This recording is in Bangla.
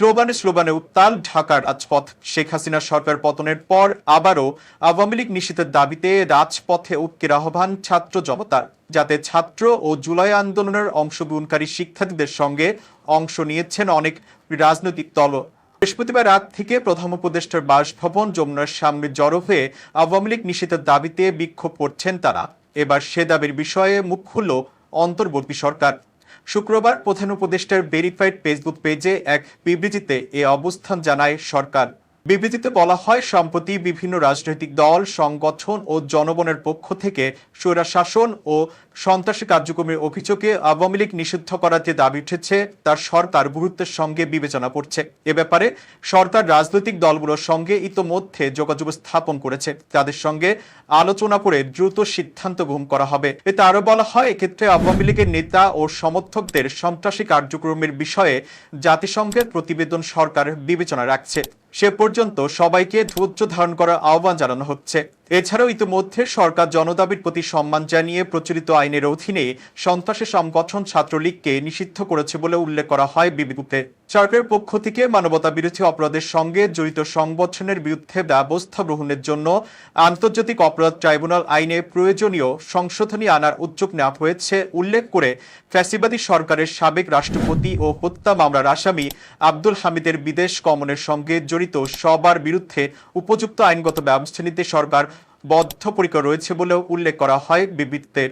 স্লোগানে স্লোগানে উত্তাল ঢাকার রাজপথ। শেখ হাসিনা সরকার পতনের পর আবারও আওয়ামী লীগ নিষিদ্ধের দাবিতে রাজপথে উৎকের আহ্বান ছাত্র জনতার। যাতে ছাত্র ও জুলাই আন্দোলনের অংশগ্রহণকারী শিক্ষার্থীদের সঙ্গে অংশ নিয়েছেন অনেক রাজনৈতিক দল। বৃহস্পতিবার রাত থেকে প্রধান উপদেষ্টার বাসভবন যমুনার সামনে জড়ো হয়ে আওয়ামী লীগ নিষিদ্ধের দাবিতে বিক্ষোভ করছেন তারা। এবার সে দাবির বিষয়ে মুখ খুলল অন্তর্বর্তী সরকার। শুক্রবার প্রধান উপদেষ্টার ভেরিফাইড ফেসবুক পেজে এক বিবৃতিতে এ অবস্থান জানায় সরকার। বিবৃতিতে বলা হয়, সম্প্রতি বিভিন্ন রাজনৈতিক দল, সংগঠন ও জনগণের পক্ষ থেকে স্বৈরা শাসন ও সন্ত্রাসী কার্যক্রমের অভিযোগে আওয়ামী লীগ নিষিদ্ধ করার যে দাবি উঠেছে, তার সরকার গুরুত্বের সঙ্গে বিবেচনা করছে। এ ব্যাপারে সরকার রাজনৈতিক দলগুলোর সঙ্গে ইতোমধ্যে যোগাযোগ স্থাপন করেছে। তাদের সঙ্গে আলোচনা করে দ্রুত সিদ্ধান্ত গ্রহণ করা হবে। এতে আরও বলা হয়, এক্ষেত্রে আওয়ামী লীগের নেতা ও সমর্থকদের সন্ত্রাসী কার্যক্রমের বিষয়ে জাতিসংঘের প্রতিবেদন সরকার বিবেচনা রাখছে। সে পর্যন্ত সবাইকে ধৈর্য ধারণ করার আহ্বান জানানো হচ্ছে। এছাড়াও ইতিমধ্যে সরকার জনদাবির প্রতি সম্মান জানিয়ে প্রচলিত আইনের অধীনে সন্ত্রাসী সংগঠন ছাত্রলীগকে নিষিদ্ধ করেছে বলে উল্লেখ করা হয় বিবৃতিতে সরকারের পক্ষ থেকে মানবতা বিরোধী অপরাধের সঙ্গে জড়িত সংগঠনের বিরুদ্ধে ব্যবস্থা গ্রহণের জন্য আন্তর্জাতিক অপরাধ ট্রাইব্যুনাল আইনে প্রয়োজনীয় সংশোধনী আনার উদ্যোগ নেওয়া হয়েছে, উল্লেখ করে ফ্যাসিবাদী সরকারের সাবেক রাষ্ট্রপতি ও হত্যা মামলার আসামি আব্দুল হামিদের বিদেশ গমনের সঙ্গে জড়িত সবার বিরুদ্ধে উপযুক্ত আইনগত ব্যবস্থা নিতে সরকার বদ্ধপরিকর রয়েছে বলেও উল্লেখ করা হয় বিবৃতিতে।